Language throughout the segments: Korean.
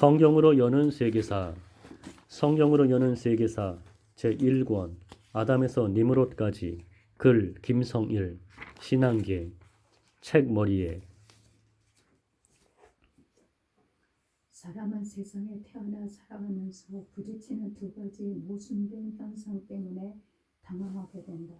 성경으로 여는 세계사 성경으로 여는 세계사 제1권 아담에서 니므롯까지 글 김성일 신앙계 책 머리에 사람은 세상에 태어나 살아가면서 부딪히는 두 가지 모순된 현상 때문에 당황하게 된다.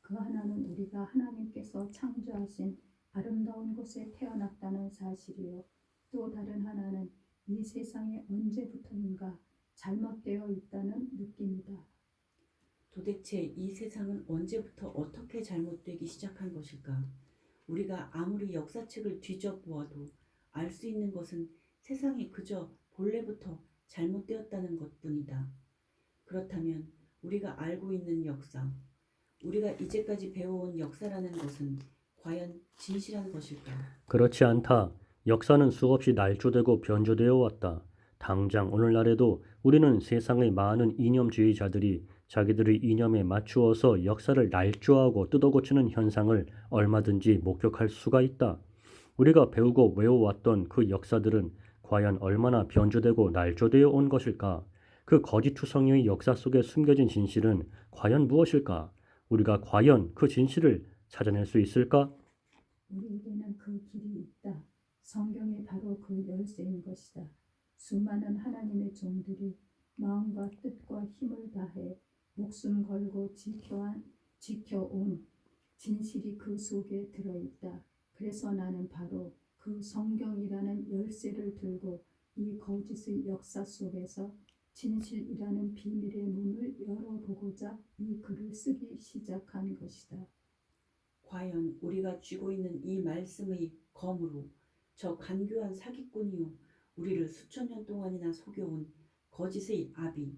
그 하나는 우리가 하나님께서 창조하신 아름다운 곳에 태어났다는 사실이요. 또 다른 하나는 이 세상에 언제부터인가 잘못되어 있다는 느낌이다. 도대체 이 세상은 언제부터 어떻게 잘못되기 시작한 것일까? 우리가 아무리 역사책을 뒤져보아도 알 수 있는 것은 세상이 그저 본래부터 잘못되었다는 것뿐이다. 그렇다면 우리가 알고 있는 역사, 우리가 이제까지 배워온 역사라는 것은 과연 진실한 것일까? 그렇지 않다. 역사는 수없이 날조되고 변조되어 왔다. 당장 오늘날에도 우리는 세상의 많은 이념주의자들이 자기들의 이념에 맞추어서 역사를 날조하고 뜯어고치는 현상을 얼마든지 목격할 수가 있다. 우리가 배우고 외워왔던 그 역사들은 과연 얼마나 변조되고 날조되어 온 것일까? 그 거짓 투성이의 역사 속에 숨겨진 진실은 과연 무엇일까? 우리가 과연 그 진실을 찾아낼 수 있을까? 우리에게는 그 길이. 성경이 바로 그 열쇠인 것이다. 수많은 하나님의 종들이 마음과 뜻과 힘을 다해 목숨 걸고 지켜한, 지켜온 진실이 그 속에 들어있다. 그래서 나는 바로 그 성경이라는 열쇠를 들고 이 거짓의 역사 속에서 진실이라는 비밀의 문을 열어보고자 이 글을 쓰기 시작한 것이다. 과연 우리가 쥐고 있는 이 말씀의 검으로 저 간교한 사기꾼이요 우리를 수천 년 동안이나 속여온 거짓의 아비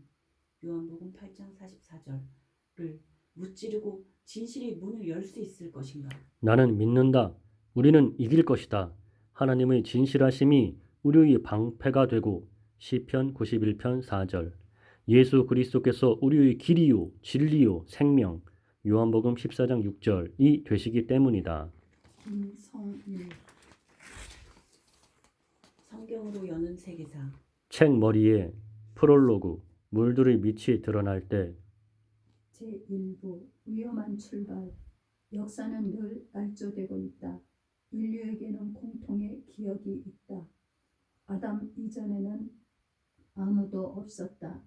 요한복음 8장 44절을 무찌르고 진실의 문을 열 수 있을 것인가? 나는 믿는다. 우리는 이길 것이다. 하나님의 진실하심이 우리의 방패가 되고 시편 91편 4절 예수 그리스도께서 우리의 길이요 진리요 생명 요한복음 14장 6절이 되시기 때문이다. 김성일 성경으로 여는 세계사 책 머리에 프롤로그 물들의 밑이 드러날 때 제1부 위험한 출발 역사는 늘 날조되고 있다. 인류에게는 공통의 기억이 있다. 아담 이전에는 아무도 없었다.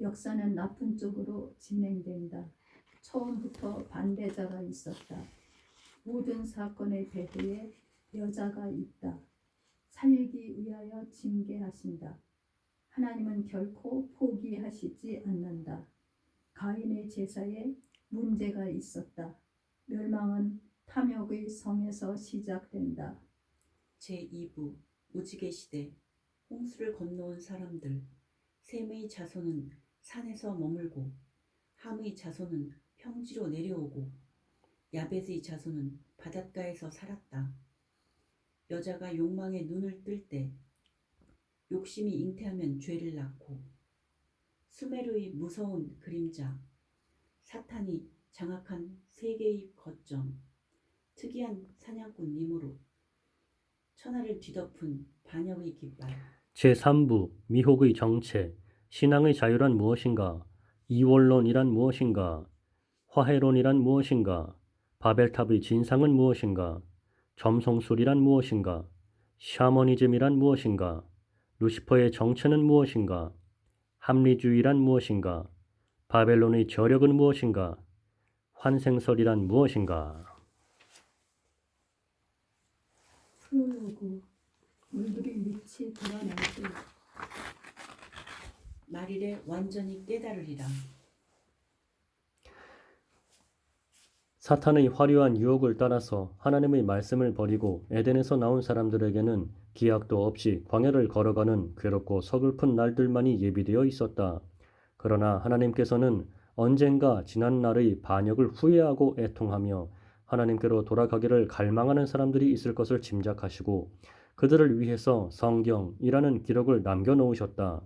역사는 나쁜 쪽으로 진행된다. 처음부터 반대자가 있었다. 모든 사건의 배후에 여자가 있다. 살리기 위하여 징계하신다. 하나님은 결코 포기하시지 않는다. 가인의 제사에 문제가 있었다. 멸망은 탐욕의 성에서 시작된다. 제2부 무지개 시대 홍수를 건너온 사람들 셈의 자손은 산에서 머물고 함의 자손은 평지로 내려오고 야벳의 자손은 바닷가에서 살았다. 여자가 욕망에 눈을 뜰 때 욕심이 잉태하면 죄를 낳고 수메르의 무서운 그림자 사탄이 장악한 세계의 거점 특이한 사냥꾼 니무로 천하를 뒤덮은 반역의 깃발. 제3부 미혹의 정체 신앙의 자유란 무엇인가? 이원론이란 무엇인가? 화해론이란 무엇인가? 바벨탑의 진상은 무엇인가 점성술이란 무엇인가? 샤머니즘이란 무엇인가? 루시퍼의 정체는 무엇인가? 합리주의란 무엇인가? 바벨론의 저력은 무엇인가? 환생설이란 무엇인가? 말일에 완전히 깨달으리라 사탄의 화려한 유혹을 따라서 하나님의 말씀을 버리고 에덴에서 나온 사람들에게는 기약도 없이 광야를 걸어가는 괴롭고 서글픈 날들만이 예비되어 있었다. 그러나 하나님께서는 언젠가 지난 날의 반역을 후회하고 애통하며 하나님께로 돌아가기를 갈망하는 사람들이 있을 것을 짐작하시고 그들을 위해서 성경이라는 기록을 남겨 놓으셨다.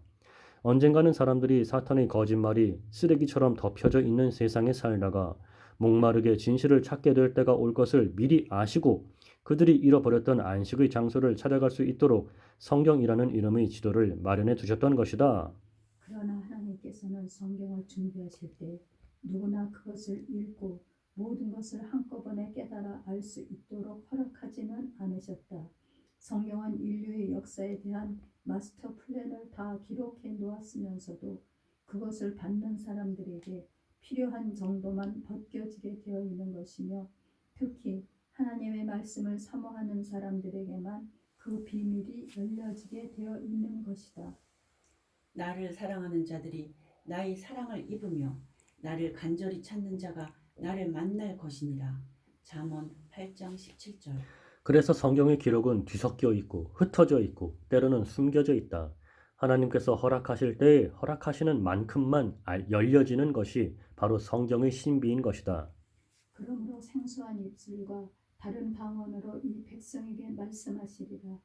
언젠가는 사람들이 사탄의 거짓말이 쓰레기처럼 덮여져 있는 세상에 살다가 목마르게 진실을 찾게 될 때가 올 것을 미리 아시고 그들이 잃어버렸던 안식의 장소를 찾아갈 수 있도록 성경이라는 이름의 지도를 마련해 두셨던 것이다. 그러나 하나님께서는 성경을 준비하실 때 누구나 그것을 읽고 모든 것을 한꺼번에 깨달아 알 수 있도록 허락하지는 않으셨다. 성경은 인류의 역사에 대한 마스터 플랜을 다 기록해 놓았으면서도 그것을 받는 사람들에게 필요한 정도만 벗겨지게 되어 있는 것이며 특히 하나님의 말씀을 사모하는 사람들에게만 그 비밀이 열려지게 되어 있는 것이다. 나를 사랑하는 자들이 나의 사랑을 입으며 나를 간절히 찾는 자가 나를 만날 것이니라. 잠언 8장 17절. 그래서 성경의 기록은 뒤섞여 있고 흩어져 있고 때로는 숨겨져 있다. 하나님께서 허락하실 때에 허락하시는 만큼만 알- 열려지는 것이 바로 성경의 신비인 것이다. 그러므로 생소한 입술과 다른 방언으로 이 백성에게 말씀하시리라.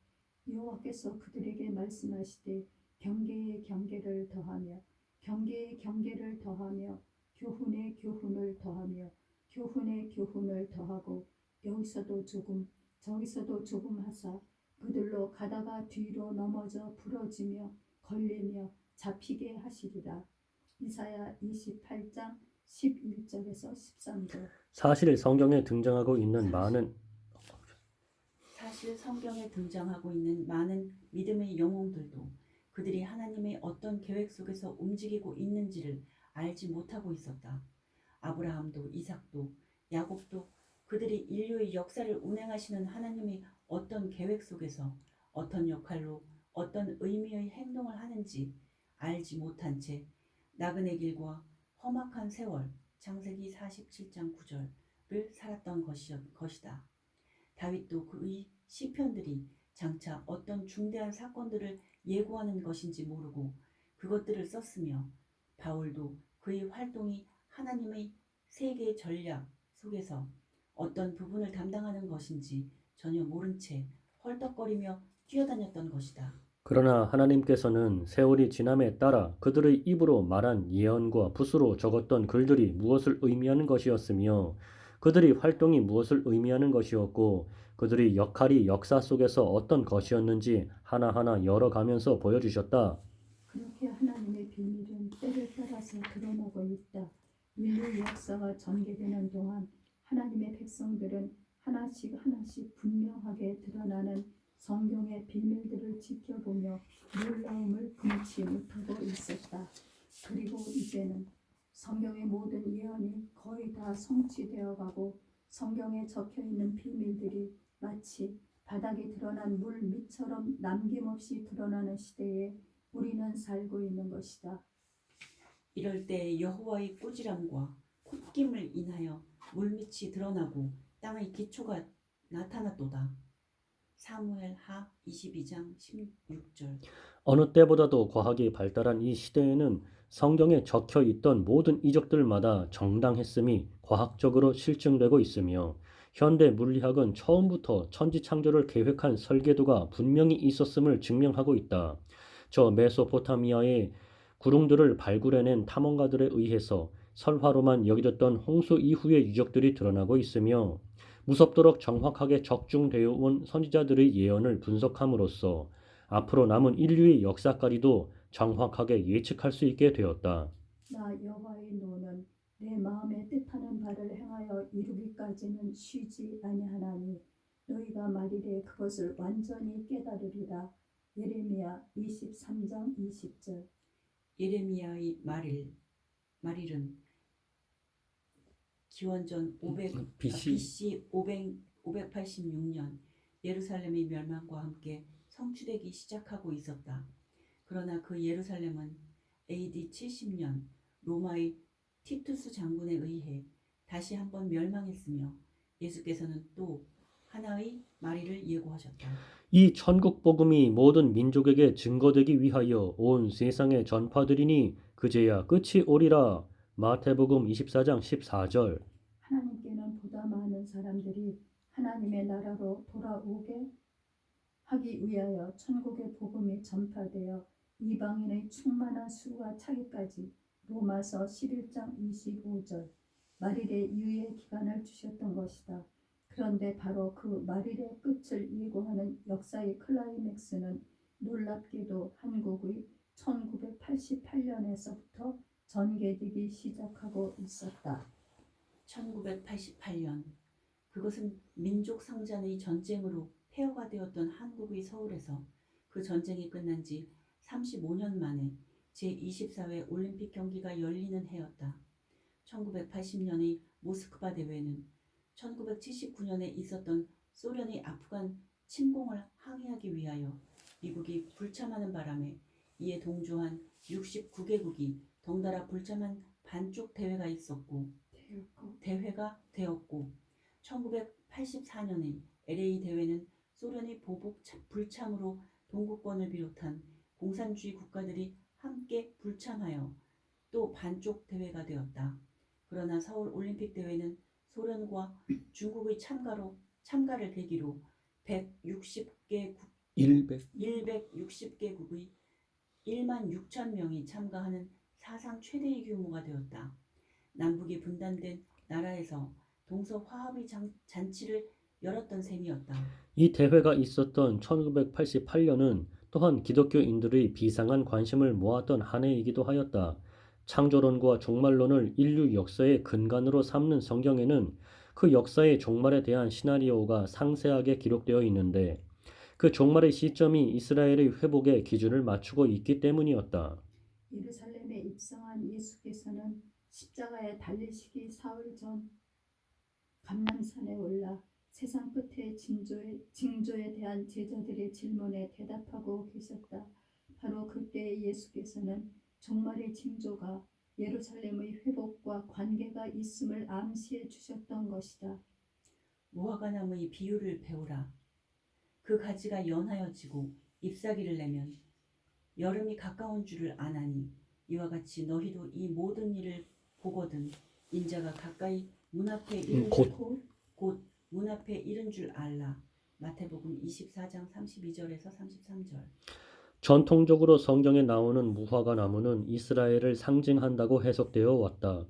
여호와께서 그들에게 말씀하시되 경계의 경계를 더하며 경계의 경계를 더하며 교훈의 교훈을 더하며 교훈의 교훈을 더하고 여기서도 조금 저기서도 조금 하사 그들로 가다가 뒤로 넘어져 부러지며 걸리며 잡히게 하시리라. 이사야 28장 11절에서 13절. 사실 성경에 등장하고 있는 많은 사실 성경에 등장하고 있는 많은 믿음의 영웅들도 그들이 하나님의 어떤 계획 속에서 움직이고 있는지를 알지 못하고 있었다. 아브라함도 이삭도 야곱도 그들이 인류의 역사를 운행하시는 하나님의 어떤 계획 속에서 어떤 역할로 어떤 의미의 행동을 하는지 알지 못한 채 나그네 길과 험악한 세월 창세기 47장 9절을 살았던 것이, 것이다. 다윗도 그의 시편들이 장차 어떤 중대한 사건들을 예고하는 것인지 모르고 그것들을 썼으며 바울도 그의 활동이 하나님의 세계 전략 속에서 어떤 부분을 담당하는 것인지 전혀 모른 채 헐떡거리며 뛰어다녔던 것이다. 그러나 하나님께서는 세월이 지남에 따라 그들의 입으로 말한 예언과 붓으로 적었던 글들이 무엇을 의미하는 것이었으며 그들의 활동이 무엇을 의미하는 것이었고 그들의 역할이 역사 속에서 어떤 것이었는지 하나하나 열어가면서 보여주셨다. 그렇게 하나님의 비밀은 때를 따라서 드러나고 있다. 인류 역사가 전개되는 동안 하나님의 백성들은 하나씩 하나씩 분명하게 드러나는 성경의 비밀들을 지켜보며 놀라움을 금치 못하고 있었다. 그리고 이제는 성경의 모든 예언이 거의 다 성취되어 가고 성경에 적혀 있는 비밀들이 마치 바닥에 드러난 물 밑처럼 남김없이 드러나는 시대에 우리는 살고 있는 것이다. 이럴 때 여호와의 꾸지람과 콧김을 인하여 물밑이 드러나고 땅의 기초가 나타났도다. 사무엘 하 22장 16절 어느 때보다도 과학이 발달한 이 시대에는 성경에 적혀 있던 모든 이적들마다 정당했음이 과학적으로 실증되고 있으며 현대 물리학은 처음부터 천지 창조를 계획한 설계도가 분명히 있었음을 증명하고 있다. 저 메소포타미아의 구릉들을 발굴해낸 탐험가들에 의해서 설화로만 여겨졌던 홍수 이후의 유적들이 드러나고 있으며 무섭도록 정확하게 적중되어 온 선지자들의 예언을 분석함으로써 앞으로 남은 인류의 역사까지도 정확하게 예측할 수 있게 되었다. 나 여호와의 노는 내 마음에 뜻하는 바를 행하여 이루기까지는 쉬지 아니하나니 너희가 말이래 그것을 완전히 깨달으리라. 예레미야 23장 20절. 예레미야의 말일 말일은 기원전 500 BC. BC 500 586년 예루살렘의 멸망과 함께 성취되기 시작하고 있었다. 그러나 그 예루살렘은 AD 70년 로마의 티투스 장군에 의해 다시 한번 멸망했으며 예수께서는 또 하나의 마리를 예고하셨다. 이 천국 복음이 모든 민족에게 증거되기 위하여 온 세상에 전파되리니 그제야 끝이 오리라. 마태복음 24장 14절. 하나님께는 보다 많은 사람들이 하나님의 나라로 돌아오게 하기 위하여 천국의 복음이 전파되어 이방인의 충만한 수가 차기까지 로마서 11장 25절 말일의 유예 기간을 주셨던 것이다. 그런데 바로 그 말일의 끝을 예고하는 역사의 클라이맥스는 놀랍게도 한국의 1988년에서부터 전개되기 시작하고 있었다. 1988년 그것은 민족 상잔의 전쟁으로 폐허가 되었던 한국의 서울에서 그 전쟁이 끝난 지 35년 만에 제24회 올림픽 경기가 열리는 해였다. 1980년의 모스크바 대회는 1979년에 있었던 소련의 아프간 침공을 항의하기 위하여 미국이 불참하는 바람에 이에 동조한 69개국이 덩달아 불참한 반쪽 대회가 있었고 대회가 되었고 1984년의 LA 대회는 소련의 보복 차- 불참으로 동구권을 비롯한 공산주의 국가들이 함께 불참하여 또 반쪽 대회가 되었다. 그러나 서울 올림픽 대회는 소련과 중국의 참가로 참가를 계기로 160개 국100 160개국의 1만 6천 명이 참가하는 사상 최대의 규모가 되었다. 남북이 분단된 나라에서 동서 화합의 장- 잔치를 열었던 셈이었다. 이 대회가 있었던 1988년은 또한 기독교인들의 비상한 관심을 모았던 한 해이기도 하였다. 창조론과 종말론을 인류 역사의 근간으로 삼는 성경에는 그 역사의 종말에 대한 시나리오가 상세하게 기록되어 있는데 그 종말의 시점이 이스라엘의 회복의 기준을 맞추고 있기 때문이었다. 예루살렘 에 입성한 예수께서는 십자가에 달리시기 사흘 전 감남산에 올라 세상 끝의 징조에, 징조에 대한 제자들의 질문에 대답하고 계셨다. 바로 그때 예수께서는 종말의 징조가 예루살렘의 회복과 관계가 있음을 암시해 주셨던 것이다. 무화과나무의 비유를 배우라. 그 가지가 연하여지고 잎사귀를 내면 여름이 가까운 줄을 아나니 이와 같이 너희도 이 모든 일을 보거든 인자가 가까이 문 앞에 이른 음, 곧. 줄, 곧문 앞에 이른 줄 알라. 마태복음 24장 32절에서 33절. 전통적으로 성경에 나오는 무화과 나무는 이스라엘을 상징한다고 해석되어 왔다.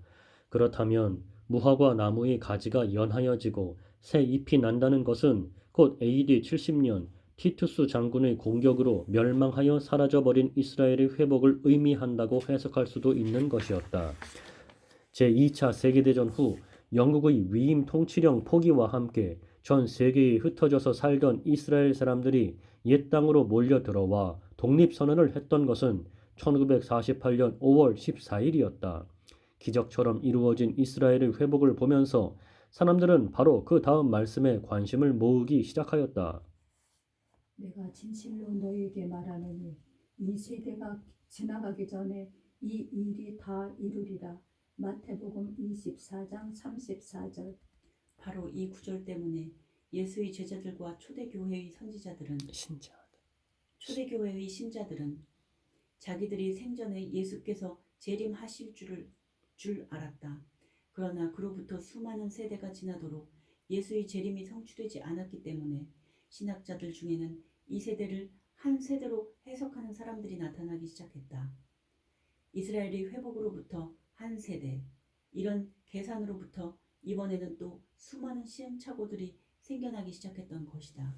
그렇다면 무화과 나무의 가지가 연하여지고 새 잎이 난다는 것은 곧 AD 70년 티투스 장군의 공격으로 멸망하여 사라져버린 이스라엘의 회복을 의미한다고 해석할 수도 있는 것이었다. 제2차 세계대전 후 영국의 위임 통치령 포기와 함께 전 세계에 흩어져서 살던 이스라엘 사람들이 옛 땅으로 몰려 들어와 독립선언을 했던 것은 1948년 5월 14일이었다. 기적처럼 이루어진 이스라엘의 회복을 보면서 사람들은 바로 그 다음 말씀에 관심을 모으기 시작하였다. 내가 진실로 너희에게 말하노니 이 세대가 지나가기 전에 이 일이 다 이루리라. 마태복음 24장 34절. 바로 이 구절 때문에 예수의 제자들과 초대교회의 선지자들은 신자. 초대교회의 신자들은 자기들이 생전에 예수께서 재림하실 줄을 줄 알았다. 그러나 그로부터 수많은 세대가 지나도록 예수의 재림이 성취되지 않았기 때문에 신학자들 중에는 이 세대를 한 세대로 해석하는 사람들이 나타나기 시작했다. 이스라엘의 회복으로부터 한 세대, 이런 계산으로부터 이번에는 또 수많은 시행착오들이 생겨나기 시작했던 것이다.